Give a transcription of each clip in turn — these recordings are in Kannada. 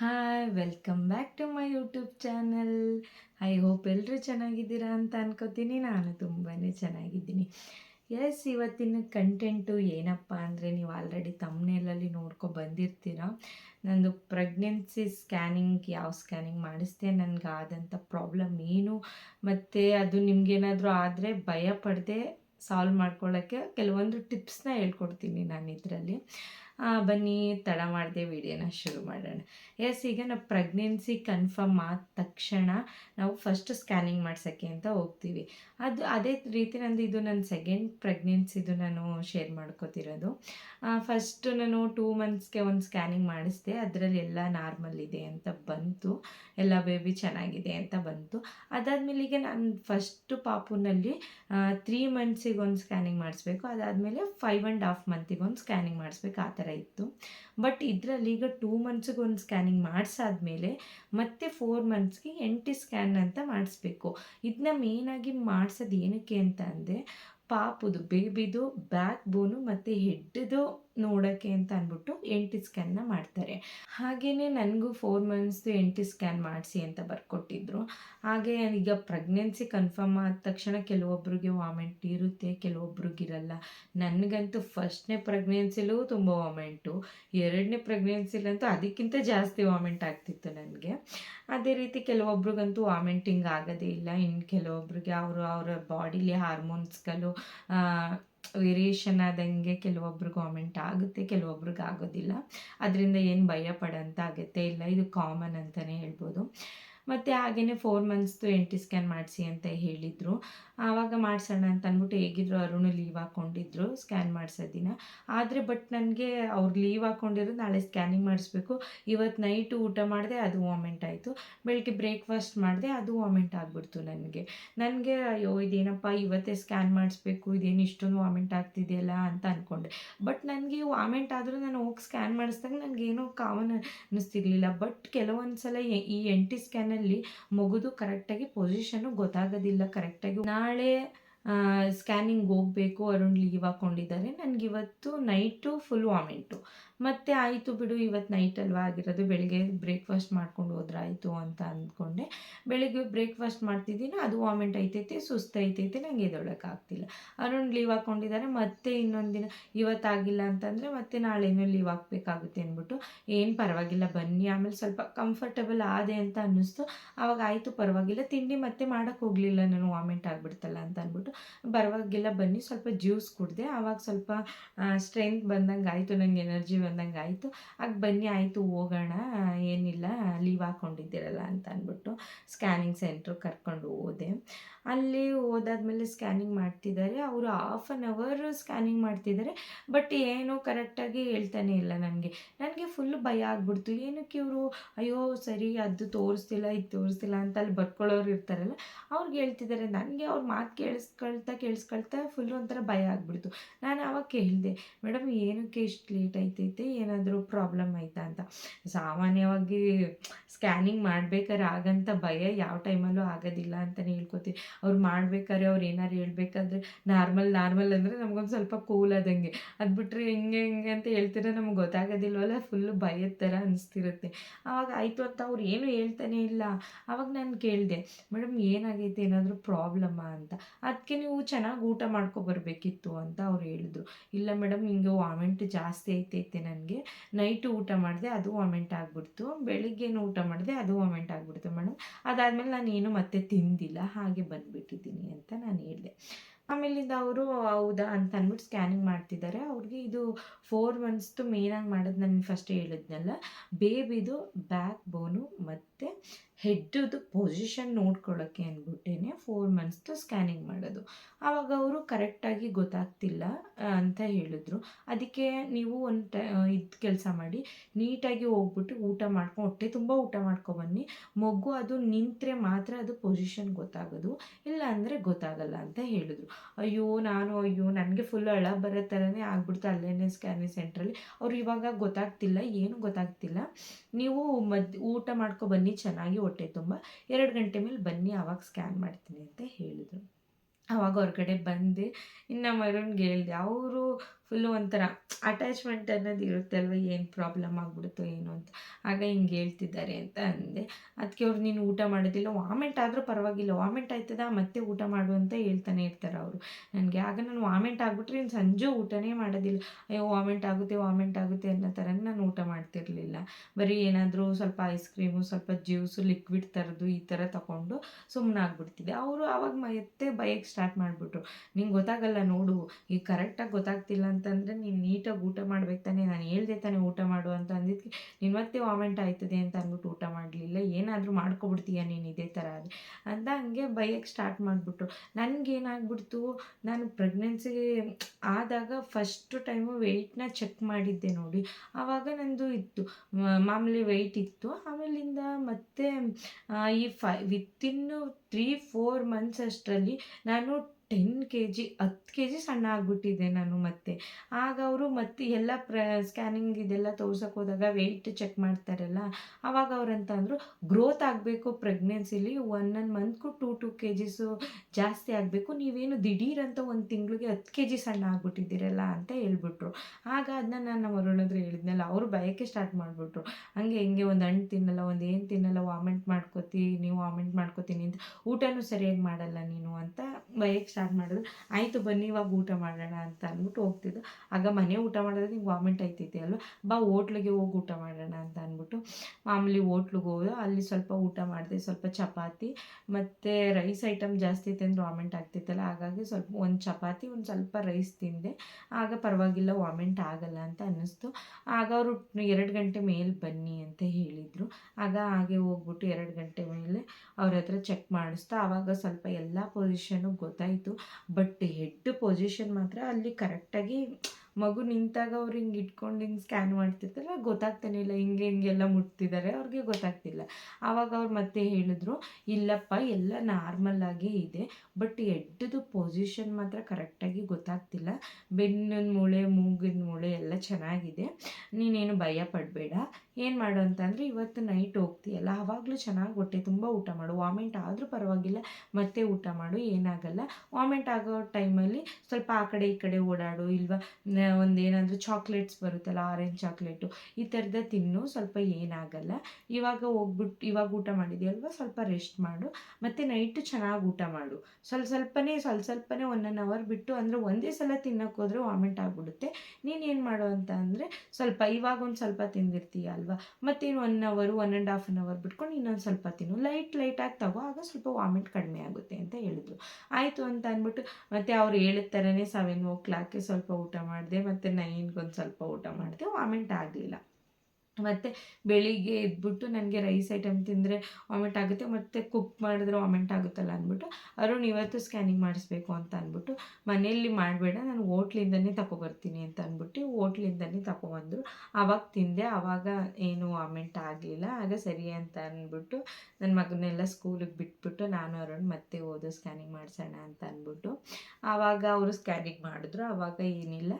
Hi welcome back to my YouTube channel I hope ಎಲ್ಲರೂ ಚೆನ್ನಾಗಿದ್ದೀರಾ ಅಂತ ಅನ್ಕೋತೀನಿ. ನಾನು ತುಂಬಾ ಚೆನ್ನಾಗಿದ್ದೀನಿ. ಎಸ್ ಇವತ್ತಿನ ಕಂಟೆಂಟು ಏನಪ್ಪ ಅಂದರೆ ನೀವು ಆಲ್ರೆಡಿ ತಮ್ಮನೇಲಲ್ಲಿ ನೋಡ್ಕೊ ಬಂದಿರ್ತೀರ. ನಂದು ಪ್ರೆಗ್ನೆನ್ಸಿ ಸ್ಕ್ಯಾನಿಂಗ್ ಯಾವ ಸ್ಕ್ಯಾನಿಂಗ್ ಮಾಡಿಸ್ದೆ, ನನಗೆ ಆದಂಥ ಪ್ರಾಬ್ಲಮ್ ಏನು? ಮತ್ತು ಅದು ನಿಮಗೇನಾದರೂ ಆದರೆ ಭಯ ಪಡದೆ ಸಾಲ್ವ್ ಮಾಡ್ಕೊಳ್ಳೋಕ್ಕೆ ಕೆಲವೊಂದು ಟಿಪ್ಸ್ನ ಹೇಳ್ಕೊಡ್ತೀನಿ ನಾನು ಇದರಲ್ಲಿ ಬನ್ನಿ, ತಡ ಮಾಡದೆ ವಿಡಿಯೋನ ಶುರು ಮಾಡೋಣ. ಎಸ್, ಈಗ ನಾವು ಪ್ರೆಗ್ನೆನ್ಸಿ ಕನ್ಫರ್ಮ್ ಆದ ತಕ್ಷಣ ನಾವು ಫಸ್ಟ್ ಸ್ಕ್ಯಾನಿಂಗ್ ಮಾಡ್ಸೋಕ್ಕೆ ಅಂತ ಹೋಗ್ತೀವಿ. ಅದು, ಅದೇ ರೀತಿ ನಂದು ಇದು ನನ್ನ ಸೆಕೆಂಡ್ ಪ್ರೆಗ್ನೆನ್ಸಿದು ನಾನು ಶೇರ್ ಮಾಡ್ಕೋತಿರೋದು. ಫಸ್ಟ್ ನಾನು ಟೂ ಮಂತ್ಸ್ಗೆ ಒಂದು ಸ್ಕ್ಯಾನಿಂಗ್ ಮಾಡಿಸಿದೆ, ಅದರಲ್ಲಿ ಎಲ್ಲ ನಾರ್ಮಲ್ ಇದೆ ಅಂತ ಬಂತು. ಎಲ್ಲ ಬೇಬಿ ಚೆನ್ನಾಗಿದೆ ಅಂತ ಬಂತು. ಅದಾದಮೇಲೆ ಈಗ ನಾನು ಫಸ್ಟ್ ಪಾಪುನಲ್ಲಿ ತ್ರೀ ಮಂತ್ಸಿಗೆ ಒಂದು ಸ್ಕ್ಯಾನಿಂಗ್ ಮಾಡಿಸ್ಬೇಕು. ಅದಾದಮೇಲೆ ಫೈವ್ ಆ್ಯಂಡ್ ಹಾಫ್ ಮಂತಿಗೆ ಒಂದು ಸ್ಕ್ಯಾನಿಂಗ್ ಮಾಡಿಸ್ಬೇಕು, ಆ ಥರ ಇತ್ತು. ಬಟ್ ಇದರಲ್ಲಿ ಈಗ ಟೂ ಮಂತ್ಸ್ಗೆ ಒಂದು ಸ್ಕ್ಯಾನಿಂಗ್ ಮಾಡಿಸಾದ್ಮೇಲೆ ಮತ್ತೆ ಫೋರ್ ಮಂತ್ಸ್ಗೆ ಎಂಟಿ ಸ್ಕ್ಯಾನ್ ಅಂತ ಮಾಡಿಸ್ಬೇಕು. ಇದನ್ನ ಮೇನಾಗಿ ಮಾಡಿಸೋದು ಏನಕ್ಕೆ ಅಂತ ಅಂದರೆ ಪಾಪುದು ಬೇಬಿದು ಬ್ಯಾಕ್ ಬೋನು ಮತ್ತು ಹೆಡ್ದು ನೋಡೋಕ್ಕೆ ಅಂತ ಅಂದ್ಬಿಟ್ಟು ಎನ್ ಟಿ ಸ್ಕ್ಯಾನ್ನ ಮಾಡ್ತಾರೆ. ಹಾಗೆಯೇ ನನಗೂ ಫೋರ್ ಮಂತ್ಸ್ದು ಎನ್ ಟಿ ಸ್ಕ್ಯಾನ್ ಮಾಡಿಸಿ ಅಂತ ಬರ್ಕೊಟ್ಟಿದ್ರು. ಹಾಗೆ ಈಗ ಪ್ರೆಗ್ನೆನ್ಸಿ ಕನ್ಫರ್ಮ್ ಆದ ತಕ್ಷಣ ಕೆಲವೊಬ್ರಿಗೆ ವಾಮೆಂಟ್ ಇರುತ್ತೆ, ಕೆಲವೊಬ್ರಿಗಿರಲ್ಲ. ನನಗಂತೂ ಫಸ್ಟ್ನೇ ಪ್ರೆಗ್ನೆನ್ಸಿಲೂ ತುಂಬ ವಾಮೆಂಟು ಎರಡನೇ ಪ್ರೆಗ್ನೆನ್ಸಿಲಂತೂ ಅದಕ್ಕಿಂತ ಜಾಸ್ತಿ ವಾಮೆಂಟ್ ಆಗ್ತಿತ್ತು ನನಗೆ. ಅದೇ ರೀತಿ ಕೆಲವೊಬ್ರಿಗಂತೂ ವಾಮೆಂಟಿಂಗ್ ಆಗೋದೇ ಇಲ್ಲ. ಇನ್ನು ಕೆಲವೊಬ್ರಿಗೆ ಅವರು ಅವರ ಬಾಡಿಲಿ ಹಾರ್ಮೋನ್ಸ್ಗಳು ವೇರಿಯೇಷನ್ ಆದಂಗೆ ಕೆಲವೊಬ್ರು ಗೌರ್ಮೆಂಟ್ ಆಗುತ್ತೆ ಕೆಲವೊಬ್ರಿಗೆ ಆಗೋದಿಲ್ಲ ಅದರಿಂದ ಏನು ಭಯ ಪಡೋಂಥ ಆಗುತ್ತೆ ಇಲ್ಲ, ಇದು ಕಾಮನ್ ಅಂತಲೇ ಹೇಳ್ಬೋದು. ಮತ್ತು ಹಾಗೆಯೇ ಫೋರ್ ಮಂತ್ಸ್ದು ಎನ್ ಟಿ ಸ್ಕ್ಯಾನ್ ಮಾಡಿಸಿ ಅಂತ ಹೇಳಿದರು. ಆವಾಗ ಮಾಡಿಸೋಣ ಅಂತ ಅಂದ್ಬಿಟ್ಟು ಹೇಗಿದ್ರು ಅರುಣ್ ಲೀವ್ ಹಾಕ್ಕೊಂಡಿದ್ರು ಸ್ಕ್ಯಾನ್ ಮಾಡಿಸೋ ದಿನ. ಆದರೆ ಬಟ್ ನನಗೆ ಅವ್ರು ಲೀವ್ ಹಾಕ್ಕೊಂಡಿರೋದು ನಾಳೆ ಸ್ಕ್ಯಾನಿಂಗ್ ಮಾಡಿಸ್ಬೇಕು. ಇವತ್ತು ನೈಟು ಊಟ ಮಾಡಿದೆ ಅದು ವಾಮೆಂಟ್ ಆಯಿತು. ಬೆಳಗ್ಗೆ ಬ್ರೇಕ್ಫಾಸ್ಟ್ ಮಾಡಿದೆ ಅದು ವಾಮೆಂಟ್ ಆಗಿಬಿಡ್ತು ನನಗೆ. ನನಗೆ ಅಯ್ಯೋ ಇದೇನಪ್ಪ ಇವತ್ತೇ ಸ್ಕ್ಯಾನ್ ಮಾಡಿಸ್ಬೇಕು, ಇದೇನು ಇಷ್ಟೊಂದು ವಾಮೆಂಟ್ ಆಗ್ತಿದೆಯಲ್ಲ ಅಂತ ಅಂದ್ಕೊಂಡೆ ಬಟ್ ನನಗೆ ವಾಮೆಂಟ್ ಆದರೂ ನಾನು ಹೋಗಿ ಸ್ಕ್ಯಾನ್ ಮಾಡಿಸ್ದಾಗ ನನಗೇನೋ ಕಾಮನ್ ಅನ್ನಿಸ್ತಿರ್ಲಿಲ್ಲ. ಬಟ್ ಕೆಲವೊಂದು ಸಲ ಈ ಎನ್ ಟಿ ಸ್ಕ್ಯಾನಲ್ಲಿ ಮಗುದು ಕರೆಕ್ಟಾಗಿ ಪೊಸಿಷನ್ನು ಗೊತ್ತಾಗೋದಿಲ್ಲ ಕರೆಕ್ಟಾಗಿ ನಾಳೆ ಸ್ಕ್ಯಾನಿಂಗ್ ಹೋಗಬೇಕು, ಅರುಣ್ ಲೀವ್ ಹಾಕ್ಕೊಂಡಿದ್ದಾರೆ ನನಗಿವತ್ತು ನೈಟು ಫುಲ್ ವಾಮಿಂಟು ಮತ್ತು ಆಯಿತು ಬಿಡು ಇವತ್ತು ನೈಟ್ ಅಲ್ವಾ ಆಗಿರೋದು, ಬೆಳಗ್ಗೆ ಬ್ರೇಕ್ಫಾಸ್ಟ್ ಮಾಡ್ಕೊಂಡು ಹೋದ್ರಾಯಿತು ಅಂತ ಅಂದ್ಕೊಂಡೆ. ಬೆಳಿಗ್ಗೆ ಬ್ರೇಕ್ಫಾಸ್ಟ್ ಮಾಡ್ತಿದ್ದೀನಿ, ಅದು ವಾಮಿಂಟ್ ಐತೈತೆ ಸುಸ್ತೈತೈತೆ ನನಗೆ ಎದೊಳಕ್ಕಾಗ್ತಿಲ್ಲ ಅರುಣ್ ಲೀವ್ ಹಾಕ್ಕೊಂಡಿದ್ದಾರೆ ಮತ್ತೆ ಇನ್ನೊಂದು ದಿನ ಇವತ್ತಾಗಿಲ್ಲ ಅಂತಂದರೆ ಮತ್ತೆ ನಾಳೆನೂ ಲೀವ್ ಹಾಕ್ಬೇಕಾಗುತ್ತೆ ಅಂದ್ಬಿಟ್ಟು, ಏನು ಪರವಾಗಿಲ್ಲ, ಬನ್ನಿ, ಆಮೇಲೆ ಸ್ವಲ್ಪ ಕಂಫರ್ಟಬಲ್ ಆದೆ ಅಂತ ಅನ್ನಿಸ್ತು. ಆವಾಗ ಆಯಿತು ಪರವಾಗಿಲ್ಲ, ತಿಂಡಿ ಮತ್ತೆ ಮಾಡೋಕ್ಕೆ ಹೋಗಲಿಲ್ಲ ನಾನು ವಾಮಿಂಟ್ ಆಗಿಬಿಡ್ತಲ್ಲ ಅಂತ ಅಂದ್ಬಿಟ್ಟು ಪರವಾಗಿಲ್ಲ, ಬನ್ನಿ ಸ್ವಲ್ಪ ಜ್ಯೂಸ್ ಕುಡಿದೆ. ಆವಾಗ ಸ್ವಲ್ಪ ಸ್ಟ್ರೆಂತ್ ಬಂದಂಗೆ ಆಯಿತು, ನಂಗೆ ಎನರ್ಜಿ ಬಂದಂಗೆ ಆಯಿತು. ಆಗ ಬನ್ನಿ, ಆಯಿತು, ಹೋಗೋಣ. ಏನಿಲ್ಲ ಲೀವ್ ಹಾಕ್ಕೊಂಡಿದ್ದೀರಲ್ಲ ಅಂತ ಅಂದ್ಬಿಟ್ಟು ಸ್ಕ್ಯಾನಿಂಗ್ ಸೆಂಟ್ರ್ ಕರ್ಕೊಂಡು ಹೋದೆ. ಅಲ್ಲಿ ಹೋದಾದ್ಮೇಲೆ ಸ್ಕ್ಯಾನಿಂಗ್ ಮಾಡ್ತಿದ್ದಾರೆ. ಅವರು ಹಾಫ್ ಆನ್ ಅವರ್ ಸ್ಕ್ಯಾನಿಂಗ್ ಮಾಡ್ತಿದ್ದಾರೆ. ಬಟ್ ಏನೂ ಕರೆಕ್ಟಾಗಿ ಹೇಳ್ತಾನೆ ಇಲ್ಲ ನನಗೆ. ನನಗೆ ಫುಲ್ ಭಯ ಆಗ್ಬಿಡ್ತು. ಏನಕ್ಕೆ ಇವರು, ಅಯ್ಯೋ, ಸರಿ, ಅದು ತೋರಿಸ್ತಿಲ್ಲ, ಇದು ತೋರಿಸ್ತಿಲ್ಲ ಅಂತ ಅಲ್ಲಿ ಬರ್ಕೊಳ್ಳೋರು ಇರ್ತಾರಲ್ಲ, ಅವ್ರಿಗೆ ಹೇಳ್ತಿದ್ದಾರೆ. ನನಗೆ ಅವ್ರ ಮಾತು ಕೇಳಿಸ್ಕೊಳ್ತಾ ಕೇಳಿಸ್ಕೊಳ್ತಾ ಫುಲ್ ಒಂಥರ ಭಯ ಆಗ್ಬಿಡ್ತು. ನಾನು ಆವಾಗ ಕೇಳಿದೆ, ಮೇಡಮ್, ಏನಕ್ಕೆ ಇಷ್ಟು ಲೇಟ್ ಆಯ್ತೈತೆ? ಏನಾದರೂ ಪ್ರಾಬ್ಲಮ್ ಆಯ್ತಾ ಅಂತ? ಸಾಮಾನ್ಯವಾಗಿ ಸ್ಕ್ಯಾನಿಂಗ್ ಮಾಡ್ಬೇಕಾದ್ರೆ ಆಗಂಥ ಭಯ ಯಾವ ಟೈಮಲ್ಲೂ ಆಗೋದಿಲ್ಲ ಅಂತಲೇ ಹೇಳ್ಕೊತೀವಿ ಅವ್ರು ಮಾಡ್ಬೇಕಾದ್ರೆ ಅವ್ರು ಏನಾರು ಹೇಳ್ಬೇಕಾದ್ರೆ ನಾರ್ಮಲ್ ನಾರ್ಮಲ್ ಅಂದರೆ ನಮಗೊಂದು ಸ್ವಲ್ಪ ಕೂಲ್ ಆದಂಗೆ. ಅದು ಬಿಟ್ಟರೆ ಹಿಂಗೆ ಹಿಂಗೆ ಅಂತ ಹೇಳ್ತಿದ್ರೆ ನಮ್ಗೆ ಗೊತ್ತಾಗೋದಿಲ್ವಲ್ಲ? ಫುಲ್ಲು ಭಯದ ಥರ ಅನಿಸ್ತಿರುತ್ತೆ. ಆವಾಗ ಆಯಿತು ಅಂತ ಅವ್ರು ಏನು ಹೇಳ್ತಾನೆ ಇಲ್ಲ. ಆವಾಗ ನಾನು ಕೇಳಿದೆ, ಮೇಡಮ್ ಏನಾಗೈತೆ? ಏನಾದರೂ ಪ್ರಾಬ್ಲಮ್ಮಾ? ಅಂತ. ಅದಕ್ಕೆ ನೀವು ಚೆನ್ನಾಗಿ ಊಟ ಮಾಡ್ಕೊಬರ್ಬೇಕಿತ್ತು ಅಂತ ಅವ್ರು ಹೇಳಿದ್ರು. ಇಲ್ಲ ಮೇಡಮ್, ಹಿಂಗೆ ವಾಮೆಂಟ್ ಜಾಸ್ತಿ ಐತೈತೆ ನನಗೆ. ನೈಟು ಊಟ ಮಾಡಿದೆ, ಅದು ವಾಮೆಂಟ್ ಆಗಿಬಿಡ್ತು. ಬೆಳಿಗ್ಗೆನೂ ಊಟ ಮಾಡಿದೆ, ಅದು ವಾಮೆಂಟ್ ಆಗಿಬಿಡ್ತು ಮೇಡಮ್. ಅದಾದಮೇಲೆ ನಾನು ಏನು ಮತ್ತೆ ತಿಂದಿಲ್ಲ. ಹಾಗೆ ಬಂದುಬಿಟ್ಟಿದ್ದೀನಿ ಅಂತ ನಾನು ಹೇಳಿದೆ. ಆಮೇಲಿಂದ ಅವರು, ಹೌದಾ ಅಂತ ಅಂದ್ಬಿಟ್ಟು ಸ್ಕ್ಯಾನಿಂಗ್ ಮಾಡ್ತಿದ್ದಾರೆ. ಅವ್ರಿಗೆ ಇದು ಫೋರ್ ಮಂತ್ಸ್ದು ಮೇನಾಗಿ ಮಾಡೋದು ನಾನು ಫಸ್ಟ್ ಹೇಳಿದ್ನಲ್ಲ. ಬೇಬಿದು ಬ್ಯಾಕ್ ಬೋನು ಮತ್ತು ಹೆಡ್ದು ಪೊಸಿಷನ್ ನೋಡ್ಕೊಳ್ಳೋಕ್ಕೆ ಅಂದ್ಬಿಟ್ಟೇ ಫೋರ್ ಮಂತ್ಸ್ದು ಸ್ಕ್ಯಾನಿಂಗ್ ಮಾಡೋದು ಆವಾಗ ಅವರು ಕರೆಕ್ಟಾಗಿ ಗೊತ್ತಾಗ್ತಿಲ್ಲ ಅಂತ ಹೇಳಿದ್ರು. ಅದಕ್ಕೆ ನೀವು ಒಂದು ಇದು ಕೆಲಸ ಮಾಡಿ, ನೀಟಾಗಿ ಹೋಗ್ಬಿಟ್ಟು ಊಟ ಮಾಡ್ಕೊಂಡು ಹೊಟ್ಟೆ ತುಂಬ ಊಟ ಮಾಡ್ಕೊಬನ್ನಿ ಮಗು ಅದು ನಿಂತರೆ ಮಾತ್ರ ಅದು ಪೊಸಿಷನ್ ಗೊತ್ತಾಗೋದು, ಇಲ್ಲ ಅಂದರೆ ಗೊತ್ತಾಗಲ್ಲ ಅಂತ ಹೇಳಿದ್ರು. ಅಯ್ಯೋ, ನಾನು, ಅಯ್ಯೋ, ನನಗೆ ಫುಲ್ ಹಳ ಬರೋ ಥರನೇ ಆಗ್ಬಿಡ್ತು ಅಲ್ಲೇ ಸ್ಕ್ಯಾನಿಂಗ್ ಸೆಂಟ್ರಲ್ಲಿ ಅವ್ರು ಇವಾಗ ಗೊತ್ತಾಗ್ತಿಲ್ಲ, ಏನು ಗೊತ್ತಾಗ್ತಿಲ್ಲ. ನೀವು ಮದ್, ಊಟ ಮಾಡ್ಕೊ ಬನ್ನಿ, ಚೆನ್ನಾಗಿ ಹೊಟ್ಟೆ ತುಂಬ. ಎರಡು ಗಂಟೆ ಮೇಲೆ ಬನ್ನಿ, ಆವಾಗ ಸ್ಕ್ಯಾನ್ ಮಾಡ್ತೀನಿ ಅಂತ ಹೇಳಿದರು. ಆವಾಗ ಹೊರಗಡೆ ಬಂದೆ. ಇನ್ನು ಮರುಣ್ಗೆ ಹೇಳ್ದೆ ಅವರು ಫುಲ್ಲು ಒಂಥರ ಅಟ್ಯಾಚ್ಮೆಂಟ್ ಅನ್ನೋದು ಇರುತ್ತೆ ಏನು ಪ್ರಾಬ್ಲಮ್ ಆಗಿಬಿಡುತ್ತೋ ಏನೋ ಅಂತ. ಆಗ ಹಿಂಗೆ ಹೇಳ್ತಿದ್ದಾರೆ ಅಂತ ಅಂದೆ. ಅದಕ್ಕೆ ಅವ್ರು, ನೀನು ಊಟ ಮಾಡೋದಿಲ್ಲ ವಾಮಿಂಟ್ ಆದರೂ ಪರವಾಗಿಲ್ಲ. ವಾಮಿಂಟ್ ಆಯ್ತದ, ಮತ್ತೆ ಊಟ ಮಾಡು ಅಂತ ಹೇಳ್ತಾನೆ ಇರ್ತಾರೆ ಅವರು. ನನಗೆ ಆಗ ನಾನು ವಾಮಿಂಟ್ ಆಗಿಬಿಟ್ರೆ ಇನ್ನು ಸಂಜೆ ಊಟನೇ ಮಾಡೋದಿಲ್ಲ. ಅಯ್ಯೋ ವಾಮಿಂಟ್ ಆಗುತ್ತೆ ವಾಮಿಂಟ್ ಆಗುತ್ತೆ ಅನ್ನೋ ಥರ ನಾನು ಊಟ ಮಾಡ್ತಿರ್ಲಿಲ್ಲ. ಬರೀ ಏನಾದರೂ ಸ್ವಲ್ಪ ಐಸ್ ಕ್ರೀಮು ಸ್ವಲ್ಪ ಜ್ಯೂಸು ಲಿಕ್ವಿಡ್ ಥರದ್ದು ಈ ಥರ ತಗೊಂಡು ಸುಮ್ಮನೆ ಆಗ್ಬಿಡ್ತಿದ್ದೆ. ಅವರು ಆವಾಗ ಮತ್ತೆ ಬೈಕ್ ಸ್ಟಾರ್ಟ್ ಮಾಡಿಬಿಟ್ರು. ನಿಂಗೆ ಗೊತ್ತಾಗಲ್ಲ ನೋಡು ಈಗ ಕರೆಕ್ಟಾಗಿ ಗೊತ್ತಾಗ್ತಿಲ್ಲ ಅಂತಂದರೆ ನೀನು ನೀಟಾಗಿ ಊಟ ಮಾಡ್ಬೇಕು ತಾನೆ, ನಾನು ಹೇಳ್ದೆ ತಾನೇ ಊಟ ಮಾಡು ಅಂತ ಅಂದಿದ್ದಕ್ಕೆ ನೀನು ಮತ್ತೆ ವಾಮೆಂಟ್ ಆಯ್ತದೆ ಅಂತ ಅಂದ್ಬಿಟ್ಟು ಊಟ ಮಾಡಲಿಲ್ಲ, ಏನಾದರೂ ಮಾಡ್ಕೊಬಿಡ್ತೀಯ ನೀನು ಇದೇ ಥರ ಆದರೆ? ಅಂತ ಹಂಗೆ ಬೈಯಕ್ಕೆ ಸ್ಟಾರ್ಟ್ ಮಾಡಿಬಿಟ್ರು ನನಗೇನಾಗ್ಬಿಡ್ತು, ನಾನು ಪ್ರೆಗ್ನೆನ್ಸಿ ಆದಾಗ ಫಸ್ಟ್ ಟೈಮು ವೆಯ್ಟ್ನ ಚೆಕ್ ಮಾಡಿದ್ದೆ ನೋಡಿ ಆವಾಗ ನಂದು ಇತ್ತು. ಮಾಮೂಲಿ ವೆಯ್ಟ್ ಇತ್ತು, ಆಮೇಲಿಂದ ಮತ್ತೆ ಈ ಫೈ ವಿತ್ತಿನ್ನು ತ್ರೀ ಫೋರ್ ಮಂತ್ಸ್ ಅಷ್ಟರಲ್ಲಿ ನಾನು ಟೆನ್ ಕೆ ಜಿ ಹತ್ತು ಕೆ ಜಿ ಸಣ್ಣ ಆಗಿಬಿಟ್ಟಿದ್ದೆ ನಾನು ಮತ್ತೆ. ಆಗ ಅವರು ಮತ್ತೆ ಎಲ್ಲ ಪ್ರ, ಸ್ಕ್ಯಾನಿಂಗ್ ಇದೆಲ್ಲ ತೋರ್ಸಕ್ಕೆ ಹೋದಾಗ ವೆಯ್ಟ್ ಚೆಕ್ ಮಾಡ್ತಾರಲ್ಲ ಆವಾಗ ಅವ್ರಂತ ಅಂದರು, ಗ್ರೋತ್ ಆಗಬೇಕು ಪ್ರೆಗ್ನೆನ್ಸಿಲಿ ಒನ್ ಒನ್ ಮಂತ್ಗೂ ಟೂ, ಟು ಕೆ ಜಿಸು ಜಾಸ್ತಿ ಆಗಬೇಕು, ನೀವೇನು ದಿಢೀರಂತ ಒಂದು ತಿಂಗಳಿಗೆ ಹತ್ತು ಕೆ ಜಿ ಸಣ್ಣ ಆಗಿಬಿಟ್ಟಿದ್ದೀರಲ್ಲ ಅಂತ ಹೇಳ್ಬಿಟ್ರು. ಆಗ ಅದನ್ನ ನಾನು ವರುಣ್ ಹೇಳಿದ್ನಲ್ಲ, ಅವರು ಬಯಕೆ ಸ್ಟಾರ್ಟ್ ಮಾಡಿಬಿಟ್ರು. ಹಂಗೆ, ಹೆಂಗೆ ಒಂದು ಹಣ್ಣು ತಿನ್ನಲ್ಲ, ಒಂದು ಏನು ತಿನ್ನಲ್ಲ ವಾಮಿಟ್ ಮಾಡ್ಕೋತಿ, ನೀವು ವಾಮಿಟ್ ಮಾಡ್ಕೋತೀನಿ ಅಂತ, ಊಟನೂ ಸರಿಯಾಗಿ ಮಾಡಲ್ಲ ನೀನು ಅಂತ ಭಯಕ್ಕೆ ಸ್ಟಾರ್ಟ್ ಮಾಡಿದ್ರು, ಆಯಿತು ಬನ್ನಿ, ಇವಾಗ ಊಟ ಮಾಡೋಣ ಅಂತ ಅಂದ್ಬಿಟ್ಟು ಹೋಗ್ತಿದ್ದು ಆಗ ಮನೆ ಊಟ ಮಾಡಿದ್ರೆ ನಿಂಗೆ ವಾಮಿಟ್ ಆಯ್ತೈತೆ ಅಲ್ವಾ? ಬಾ, ಹೋಟ್ಲಿಗೆ ಹೋಗಿ ಊಟ ಮಾಡೋಣ ಅಂತ ಅಂದ್ಬಿಟ್ಟು, ಮಾಮೂಲಿ ಹೋಟ್ಲಿಗೆ ಹೋದ. ಅಲ್ಲಿ ಸ್ವಲ್ಪ ಊಟ ಮಾಡಿದೆ, ಸ್ವಲ್ಪ ಚಪಾತಿ, ಮತ್ತು ರೈಸ್ ಐಟಮ್ ಜಾಸ್ತಿ ತಿಂದ್ರೆ ವಾಮಿಂಟ್ ಆಗ್ತಿತ್ತಲ್ಲ, ಹಾಗಾಗಿ ಸ್ವಲ್ಪ ಒಂದು ಚಪಾತಿ, ಒಂದು ಸ್ವಲ್ಪ ರೈಸ್ ತಿಂದೆ. ಆಗ ಪರವಾಗಿಲ್ಲ, ವಾಮಿಂಟ್ ಆಗಲ್ಲ ಅಂತ ಅನ್ನಿಸ್ತು. ಆಗ ಅವರು ಎರಡು ಗಂಟೆ ಮೇಲೆ ಬನ್ನಿ ಅಂತ ಹೇಳಿದರು. ಆಗ ಹಾಗೆ ಹೋಗ್ಬಿಟ್ಟು ಎರಡು ಗಂಟೆ ಮೇಲೆ ಅವ್ರ ಹತ್ರ ಚೆಕ್ ಮಾಡಿಸ್ತಾ ಆವಾಗ ಸ್ವಲ್ಪ ಎಲ್ಲ ಪೊಸಿಷನು ಗೊತ್ತಾಯಿತು. ಬಟ್ ಹೆಡ್ ಪೊಸಿಷನ್ ಮಾತ್ರ ಅಲ್ಲಿ ಕರೆಕ್ಟಾಗಿ ಮಗು ನಿಂತಾಗ ಅವ್ರು ಹಿಂಗೆ ಇಟ್ಕೊಂಡು ಹಿಂಗೆ ಸ್ಕ್ಯಾನ್ ಮಾಡ್ತಿರ್ತಾರಲ್ಲ, ಗೊತ್ತಾಗ್ತಾನೆ ಇಲ್ಲ, ಹಿಂಗೆ ಹಿಂಗೆಲ್ಲ ಮುಟ್ತಿದ್ದಾರೆ ಅವ್ರಿಗೆ ಗೊತ್ತಾಗ್ತಿಲ್ಲ. ಆವಾಗ ಅವ್ರು ಮತ್ತೆ ಹೇಳಿದ್ರು, ಇಲ್ಲಪ್ಪ, ಎಲ್ಲ ನಾರ್ಮಲ್ ಆಗೇ ಇದೆ ಬಟ್ ಎಡ್ಡದು ಪೊಸಿಷನ್ ಮಾತ್ರ ಕರೆಕ್ಟಾಗಿ ಗೊತ್ತಾಗ್ತಿಲ್ಲ. ಬೆನ್ನಿನ ಮೂಳೆ, ಮೂಗಿನ ಮೂಳೆ ಎಲ್ಲ ಚೆನ್ನಾಗಿದೆ. ನೀನೇನು ಭಯ ಪಡಬೇಡ. ಏನು ಮಾಡು ಅಂತಂದರೆ ಇವತ್ತು ನೈಟ್ ಹೋಗ್ತೀಯಲ್ಲ ಆವಾಗಲೂ ಚೆನ್ನಾಗಿ ಹೊಟ್ಟೆ ತುಂಬ ಊಟ ಮಾಡು. ವಾಮಿಂಟ್ ಆದರೂ ಪರವಾಗಿಲ್ಲ, ಮತ್ತೆ ಊಟ ಮಾಡು, ಏನಾಗಲ್ಲ. ವಾಮಿಂಟ್ ಆಗೋ ಟೈಮಲ್ಲಿ ಸ್ವಲ್ಪ ಆ ಕಡೆ ಈ ಕಡೆ ಓಡಾಡು, ಇಲ್ವಾ? ಒಂದು ಚಾಕ್ಲೇಟ್ಸ್ ಬರುತ್ತಲ್ಲ ಆರೆಂಜ್ ಚಾಕ್ಲೇಟು ಈ ಥರದ ತಿನ್ನು, ಸ್ವಲ್ಪ ಏನಾಗಲ್ಲ. ಇವಾಗ ಹೋಗ್ಬಿಟ್ಟು ಇವಾಗ ಊಟ ಮಾಡಿದೆಯಲ್ವ, ಸ್ವಲ್ಪ ರೆಸ್ಟ್ ಮಾಡು. ಮತ್ತು ನೈಟು ಚೆನ್ನಾಗಿ ಊಟ ಮಾಡು. ಸ್ವಲ್ಪ ಸ್ವಲ್ಪನೇ ಸ್ವಲ್ಪ ಸ್ವಲ್ಪನೇ ಒನ್ ಆನ್ ಅವರ್ ಬಿಟ್ಟು, ಅಂದರೆ ಒಂದೇ ಸಲ ತಿನ್ನೋಕೆ ಹೋದರೆ ವಾಮಿಂಟ್ ಆಗಿಬಿಡುತ್ತೆ. ನೀನು ಏನು ಮಾಡು ಅಂತ ಅಂದರೆ, ಸ್ವಲ್ಪ ಇವಾಗ ಒಂದು ಸ್ವಲ್ಪ ತಿಂದಿರ್ತೀಯ ಅಲ್ವಾ? ಮತ್ತೇನು ಒನ್ ಅವರು one and half an hour ಬಿಟ್ಕೊಂಡು ಇನ್ನೊಂದು ಸ್ವಲ್ಪ ತಿನ್ನು. ಲೈಟ್ ಲೈಟಾಗಿ ತಗೋ, ಆಗ ಸ್ವಲ್ಪ ವಾಮಿಟ್ ಕಡಿಮೆ ಆಗುತ್ತೆ ಅಂತ ಹೇಳಿದ್ರು. ಆಯಿತು ಅಂತ ಅಂದ್ಬಿಟ್ಟು, ಮತ್ತು ಅವ್ರು ಹೇಳಿದ ಥರನೇ ಸೆವೆನ್ ಓ ಕ್ಲಾಕ್ಗೆ ಸ್ವಲ್ಪ ಊಟ ಮಾಡಿದೆ ಮತ್ತು ನೈನ್ಗೊಂದು ಸ್ವಲ್ಪ ಊಟ ಮಾಡಿದೆ ವಾಮಿಂಟ್ ಆಗಲಿಲ್ಲ. ಮತ್ತು ಬೆಳಿಗ್ಗೆ ಎದ್ಬಿಟ್ಟು ನನಗೆ ರೈಸ್ ಐಟಮ್ ತಿಂದರೆ ವಾಮಿಟ್ ಆಗುತ್ತೆ, ಮತ್ತು ಕುಕ್ ಮಾಡಿದ್ರೆ ವಾಮಿಟ್ ಆಗುತ್ತಲ್ಲ ಅಂದ್ಬಿಟ್ಟು, ಅರುಣ್, ಇವತ್ತು ಸ್ಕ್ಯಾನಿಂಗ್ ಮಾಡಿಸ್ಬೇಕು ಅಂತ ಅಂದ್ಬಿಟ್ಟು ಮನೆಯಲ್ಲಿ ಮಾಡಬೇಡ, ನಾನು ಹೋಟ್ಲಿಂದನೇ ತಗೊಬರ್ತೀನಿ ಅಂತ ಅಂದ್ಬಿಟ್ಟು ಹೋಟ್ಲಿಂದನೇ ತಗೊಬಂದರು ಆವಾಗ ತಿಂದೆ ಆವಾಗ ಏನು ವಾಮಿಂಟ್ ಆಗಲಿಲ್ಲ, ಆಗ ಸರಿ ಅಂತ ಅಂದ್ಬಿಟ್ಟು ನನ್ನ ಮಗನೆಲ್ಲ ಸ್ಕೂಲಿಗೆ ಬಿಟ್ಬಿಟ್ಟು ನಾನು ಅರುಣ್ ಮತ್ತೆ ಓದೋ ಸ್ಕ್ಯಾನಿಂಗ್ ಮಾಡಿಸೋಣ ಅಂತ ಅಂದ್ಬಿಟ್ಟು ಆವಾಗ ಅವರು ಸ್ಕ್ಯಾನಿಂಗ್ ಮಾಡಿದ್ರು ಆವಾಗ ಏನಿಲ್ಲ.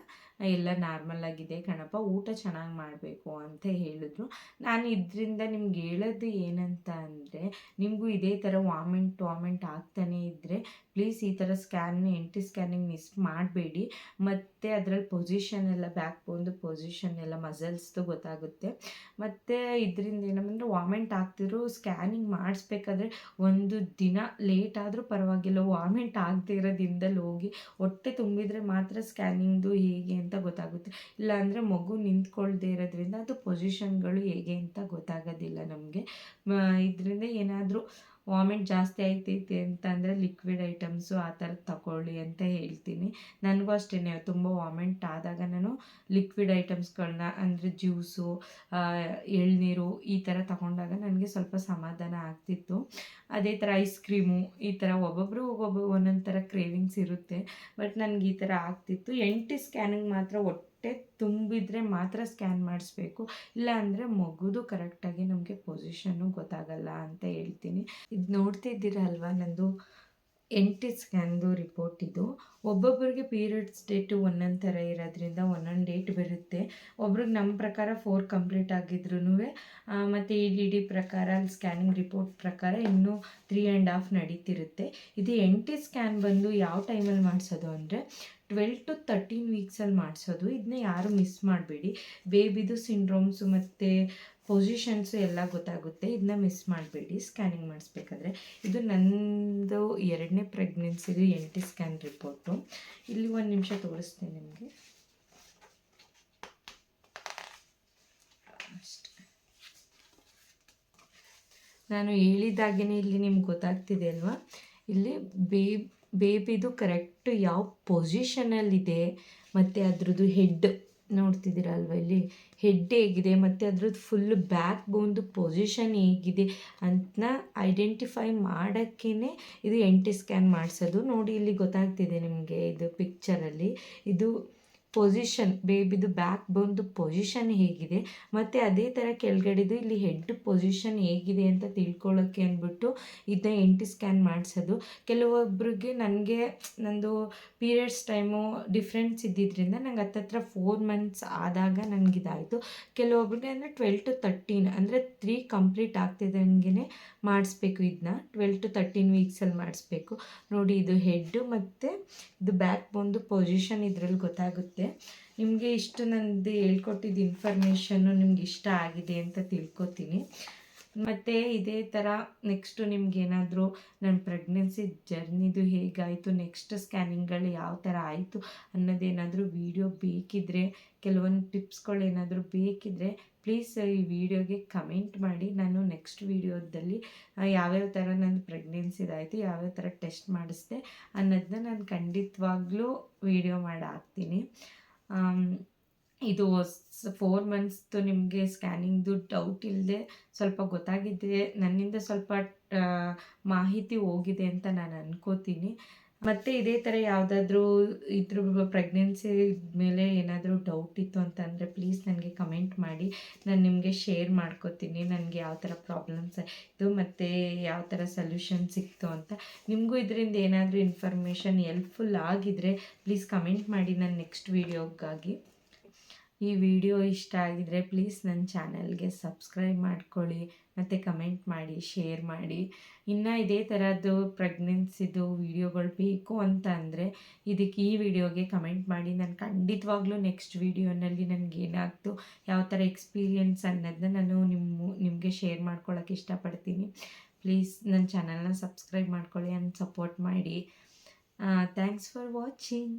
ಎಲ್ಲ ನಾರ್ಮಲ್ ಆಗಿದೆ ಕಣಪ್ಪ, ಊಟ ಚೆನ್ನಾಗಿ ಮಾಡಬೇಕು ಅಂತ ಹೇಳಿದ್ರು. ನಾನು ಇದರಿಂದ ನಿಮ್ಗೆ ಹೇಳೋದು ಏನಂತ ಅಂದರೆ, ನಿಮಗೂ ಇದೇ ಥರ ವಾಮಿಂಟ್ ವಾಮಿಂಟ್ ಆಗ್ತಾನೇ ಇದ್ದರೆ ಪ್ಲೀಸ್ ಈ ಥರ ಸ್ಕ್ಯಾನ್, ಎಂಟಿ ಸ್ಕ್ಯಾನಿಂಗ್ ಮಿಸ್ ಮಾಡಬೇಡಿ. ಮತ್ತು ಅದರಲ್ಲಿ ಪೊಸಿಷನ್ ಎಲ್ಲ, ಬ್ಯಾಕ್ ಬಂದು ಪೊಸಿಷನ್ ಎಲ್ಲ, ಮಸಲ್ಸ್ದು ಗೊತ್ತಾಗುತ್ತೆ. ಮತ್ತು ಇದರಿಂದ ಏನಂದರೆ, ವಾಮಿಂಟ್ ಆಗ್ತಿದ್ರು ಸ್ಕ್ಯಾನಿಂಗ್ ಮಾಡಿಸ್ಬೇಕಾದ್ರೆ ಒಂದು ದಿನ ಲೇಟ್ ಆದರೂ ಪರವಾಗಿಲ್ಲ, ವಾಮಿಂಟ್ ಆಗದೆ ಇರೋ ದಿನದಲ್ಲಿ ಹೋಗಿ, ಹೊಟ್ಟೆ ತುಂಬಿದರೆ ಮಾತ್ರ ಸ್ಕ್ಯಾನಿಂಗ್ದು ಹೇಗೆ ಅಂತ ಗೊತ್ತಾಗುತ್ತೆ. ಇಲ್ಲಾಂದರೆ ಮಗು ನಿಂತ್ಕೊಳ್ದೇ ಇರೋದ್ರಿಂದ ಅದು ಪೊಸಿಷನ್ಗಳು ಹೇಗೆ ಅಂತ ಗೊತ್ತಾಗೋದಿಲ್ಲ ನಮಗೆ. ಇದರಿಂದ ಏನಾದರೂ ವಾಮಿಟ್ ಜಾಸ್ತಿ ಆಗ್ತೈತಿ ಅಂತಂದರೆ ಲಿಕ್ವಿಡ್ ಐಟಮ್ಸು ಆ ಥರ ತಗೊಳ್ಳಿ ಅಂತ ಹೇಳ್ತೀನಿ. ನನಗೂ ಅಷ್ಟೇ ತುಂಬ ವಾಮಿಂಟ್ ಆದಾಗ ನಾನು ಲಿಕ್ವಿಡ್ ಐಟಮ್ಸ್ಗಳನ್ನ ಅಂದರೆ ಜ್ಯೂಸು ಎಳ್ನೀರು ಈ ಥರ ತಗೊಂಡಾಗ ನನಗೆ ಸ್ವಲ್ಪ ಸಮಾಧಾನ ಆಗ್ತಿತ್ತು. ಅದೇ ಥರ ಐಸ್ ಕ್ರೀಮು ಈ ಥರ ಒಬ್ಬೊಬ್ಬರು ಒಬ್ಬೊಬ್ಬರು ಒಂದೊಂದು ಥರ ಕ್ರೇವಿಂಗ್ಸ್ ಇರುತ್ತೆ. ಬಟ್ ನನಗೆ ಈ ಥರ ಆಗ್ತಿತ್ತು. ಎಂಟಿ ಸ್ಕ್ಯಾನಿಂಗ್ ಮಾತ್ರ ಹೊಟ್ಟೆ ತುಂಬಿದರೆ ಮಾತ್ರ ಸ್ಕ್ಯಾನ್ ಮಾಡಿಸ್ಬೇಕು. ಇಲ್ಲ ಅಂದರೆ ಮಗುದು ಕರೆಕ್ಟಾಗಿ ನಮಗೆ ಪೊಸಿಷನ್ನು ಗೊತ್ತಾಗಲ್ಲ ಅಂತ ಹೇಳ್ತೀನಿ. ಇದು ನೋಡ್ತಿದ್ದೀರ ಅಲ್ವಾ ನಂದು? ಎಂಟಿ ಸ್ಕ್ಯಾನ್ದು ರಿಪೋರ್ಟ್ ಇದು. ಒಬ್ಬೊಬ್ಬರಿಗೆ ಪೀರಿಯಡ್ಸ್ ಡೇಟು ಒಂದೊಂದು ಥರ ಇರೋದ್ರಿಂದ ಒಂದೊಂದು ಡೇಟ್ ಬರುತ್ತೆ. ಒಬ್ರಿಗೆ ನಮ್ಮ ಪ್ರಕಾರ ಫೋರ್ ಕಂಪ್ಲೀಟ್ ಆಗಿದ್ರೂ ಮತ್ತು ಇ ಡಿ ಡಿ ಪ್ರಕಾರ, ಅಲ್ಲಿ ಸ್ಕ್ಯಾನಿಂಗ್ ರಿಪೋರ್ಟ್ ಪ್ರಕಾರ ಇನ್ನೂ ತ್ರೀ ಆ್ಯಂಡ್ ಹಾಫ್ ನಡೀತಿರುತ್ತೆ. ಇದು ಎಂಟಿ ಸ್ಕ್ಯಾನ್ ಬಂದು ಯಾವ ಟೈಮಲ್ಲಿ ಮಾಡಿಸೋದು ಅಂದರೆ ಟ್ವೆಲ್ ಟು ತರ್ಟೀನ್ ವೀಕ್ಸಲ್ಲಿ ಮಾಡಿಸೋದು. ಇದನ್ನ ಯಾರು ಮಿಸ್ ಮಾಡಬೇಡಿ. ಬೇಬಿದು ಸಿಂಡ್ರೋಮ್ಸು ಮತ್ತು ಪೊಸಿಷನ್ಸು ಎಲ್ಲ ಗೊತ್ತಾಗುತ್ತೆ. ಇದನ್ನ ಮಿಸ್ ಮಾಡಬೇಡಿ. ಸ್ಕ್ಯಾನಿಂಗ್ ಮಾಡಿಸ್ಬೇಕಾದ್ರೆ ಇದು ನನ್ನದು ಎರಡನೇ ಪ್ರೆಗ್ನೆನ್ಸಿದು ಎಂಟಿ ಸ್ಕ್ಯಾನ್ ರಿಪೋರ್ಟು ಇಲ್ಲಿ ಒಂದು ನಿಮಿಷ ತೋರಿಸ್ತೀನಿ ನಿಮಗೆ. ನಾನು ಹೇಳಿದಾಗೇ ಇಲ್ಲಿ ನಿಮ್ಗೆ ಗೊತ್ತಾಗ್ತಿದೆ ಅಲ್ವಾ? ಇಲ್ಲಿ ಬೇಬ್ ಬೇಬಿದು ಕರೆಕ್ಟ್ ಯಾವ ಪೊಸಿಷನಲ್ಲಿದೆ ಮತ್ತು ಅದ್ರದ್ದು ಹೆಡ್ ನೋಡ್ತಿದ್ದೀರಾ ಅಲ್ವಾ ಇಲ್ಲಿ? ಹೆಡ್ ಹೇಗಿದೆ, ಮತ್ತು ಅದ್ರದ್ದು ಫುಲ್ ಬ್ಯಾಕ್ ಬೋನ್ದು ಪೊಸಿಷನ್ ಹೇಗಿದೆ ಅಂತನ ಐಡೆಂಟಿಫೈ ಮಾಡೋಕ್ಕೇ ಇದು ಎಂಟಿ ಸ್ಕ್ಯಾನ್ ಮಾಡಿಸೋದು. ನೋಡಿ, ಇಲ್ಲಿ ಗೊತ್ತಾಗ್ತಿದೆ ನಿಮಗೆ ಇದು ಪಿಕ್ಚರಲ್ಲಿ ಇದು ಪೊಸಿಷನ್ ಬೇಬಿದು ಬ್ಯಾಕ್ ಬಂದು ಪೊಸಿಷನ್ ಹೇಗಿದೆ, ಮತ್ತು ಅದೇ ಥರ ಕೆಳಗಡೆದು ಇಲ್ಲಿ ಹೆಡ್ ಪೊಸಿಷನ್ ಹೇಗಿದೆ ಅಂತ ತಿಳ್ಕೊಳ್ಳೋಕ್ಕೆ ಅಂದ್ಬಿಟ್ಟು ಇದನ್ನ ಎಂಟಿ ಸ್ಕ್ಯಾನ್ ಮಾಡಿಸೋದು. ಕೆಲವೊಬ್ಬರಿಗೆ ನನಗೆ ನಂದು ಪೀರಿಯಡ್ಸ್ ಟೈಮು ಡಿಫ್ರೆನ್ಸ್ ಇದ್ದಿದ್ದರಿಂದ ನಂಗೆ ಹತ್ತತ್ರ ಫೋರ್ ಮಂತ್ಸ್ ಆದಾಗ ನನಗಿದಾಯಿತು. ಕೆಲವೊಬ್ರಿಗೆ ಅಂದರೆ ಟ್ವೆಲ್ ಟು ತರ್ಟೀನ್ ಅಂದರೆ ತ್ರೀ ಕಂಪ್ಲೀಟ್ ಆಗ್ತಿದ್ದಂಗೆ ಮಾಡಿಸ್ಬೇಕು ಇದನ್ನ. ಟ್ವೆಲ್ ಟು ತರ್ಟೀನ್ ವೀಕ್ಸಲ್ಲಿ ಮಾಡಿಸ್ಬೇಕು. ನೋಡಿ ಇದು ಹೆಡ್ಡು ಮತ್ತು ಇದು ಬ್ಯಾಕ್ ಬಂದು ಪೊಸಿಷನ್ ಇದರಲ್ಲಿ ಗೊತ್ತಾಗುತ್ತೆ. ನಿಮಗೆ ಇಷ್ಟು ನಂದು ಹೇಳ್ಕೊಟ್ಟಿದ್ದು ಇನ್ಫಾರ್ಮೇಷನ್ನು ನಿಮ್ಗೆ ಇಷ್ಟ ಆಗಿದೆ ಅಂತ ತಿಳ್ಕೊತೀನಿ. ಮತ್ತು ಇದೇ ಥರ ನೆಕ್ಸ್ಟು ನಿಮ್ಗೇನಾದರೂ ನನ್ನ ಪ್ರೆಗ್ನೆನ್ಸಿ ಜರ್ನಿದು ಹೇಗಾಯಿತು? ನೆಕ್ಸ್ಟ್ ಸ್ಕ್ಯಾನಿಂಗ್ಗಳು ಯಾವ ಥರ ಆಯಿತು? ಅನ್ನೋದೇನಾದರೂ ವೀಡಿಯೋ ಬೇಕಿದ್ದರೆ ಕೆಲವೊಂದು ಟಿಪ್ಸ್ಗಳೇನಾದರೂ ಬೇಕಿದ್ದರೆ ಪ್ಲೀಸ್ ಈ ವಿಡಿಯೋಗೆ ಕಮೆಂಟ್ ಮಾಡಿ. ನಾನು ನೆಕ್ಸ್ಟ್ ವೀಡಿಯೋದಲ್ಲಿ ಯಾವ್ಯಾವ ಥರ ನನ್ನ ಪ್ರೆಗ್ನೆನ್ಸಿದಾಯಿತು ಯಾವ್ಯಾವ ಥರ ಟೆಸ್ಟ್ ಮಾಡಿಸ್ದೆ ಅನ್ನೋದನ್ನ ನಾನು ಖಂಡಿತವಾಗ್ಲೂ ವೀಡಿಯೋ ಮಾಡಿ ಹಾಕ್ತೀನಿ ಇದು ಫೋರ್ ಮಂತ್ಸ್ದು ನಿಮಗೆ ಸ್ಕ್ಯಾನಿಂಗ್ದು ಡೌಟ್ ಇಲ್ಲದೆ ಸ್ವಲ್ಪ ಗೊತ್ತಾಗಿದೆ. ನನ್ನಿಂದ ಸ್ವಲ್ಪ ಮಾಹಿತಿ ಹೋಗಿದೆ ಅಂತ ನಾನು ಅನ್ಕೋತೀನಿ. ಮತ್ತು ಇದೇ ಥರ ಯಾವುದಾದ್ರೂ ಇದ್ರ ಪ್ರೆಗ್ನೆನ್ಸಿ ಮೇಲೆ ಏನಾದರೂ ಡೌಟ್ ಇತ್ತು ಅಂತಂದರೆ ಪ್ಲೀಸ್ ನನಗೆ ಕಮೆಂಟ್ ಮಾಡಿ. ನಾನು ನಿಮಗೆ ಶೇರ್ ಮಾಡ್ಕೋತೀನಿ ನನಗೆ ಯಾವ ಥರ ಪ್ರಾಬ್ಲಮ್ಸ್ ಇದು ಮತ್ತು ಯಾವ ಥರ ಸೊಲ್ಯೂಷನ್ ಸಿಕ್ತು ಅಂತ. ನಿಮಗೂ ಇದರಿಂದ ಏನಾದರೂ ಇನ್ಫಾರ್ಮೇಷನ್ ಹೆಲ್ಪ್ಫುಲ್ ಆಗಿದ್ರೆ ಪ್ಲೀಸ್ ಕಮೆಂಟ್ ಮಾಡಿ ನನ್ನ ನೆಕ್ಸ್ಟ್ ವೀಡಿಯೋಗಾಗಿ ಈ ವಿಡಿಯೋ ಇಷ್ಟ ಆಗಿದರೆ ಪ್ಲೀಸ್ ನನ್ನ ಚಾನಲ್ಗೆ ಸಬ್ಸ್ಕ್ರೈಬ್ ಮಾಡ್ಕೊಳ್ಳಿ, ಮತ್ತು ಕಮೆಂಟ್ ಮಾಡಿ ಶೇರ್ ಮಾಡಿ. ಇನ್ನು ಇದೇ ಥರದ್ದು ಪ್ರೆಗ್ನೆನ್ಸಿದು ವಿಡಿಯೋಗಳು ಬೇಕು ಅಂತ ಅಂದರೆ ಇದಕ್ಕೆ ಈ ವಿಡಿಯೋಗೆ ಕಮೆಂಟ್ ಮಾಡಿ. ನಾನು ಖಂಡಿತವಾಗ್ಲೂ ನೆಕ್ಸ್ಟ್ ವಿಡಿಯೋನಲ್ಲಿ ನನಗೆ ಏನಾಗ್ತು, ಯಾವ ಥರ ಎಕ್ಸ್ಪೀರಿಯೆನ್ಸ್ ಅನ್ನೋದನ್ನ ನಾನು ನಿಮ್ಮ, ನಿಮಗೆ ಶೇರ್ ಮಾಡ್ಕೊಳ್ಳೋಕೆ ಇಷ್ಟಪಡ್ತೀನಿ. ಪ್ಲೀಸ್ ನನ್ನ ಚಾನಲ್ನ ಸಬ್ಸ್ಕ್ರೈಬ್ ಮಾಡ್ಕೊಳ್ಳಿ ಆ್ಯಂಡ್ ಸಪೋರ್ಟ್ ಮಾಡಿ. Thanks for watching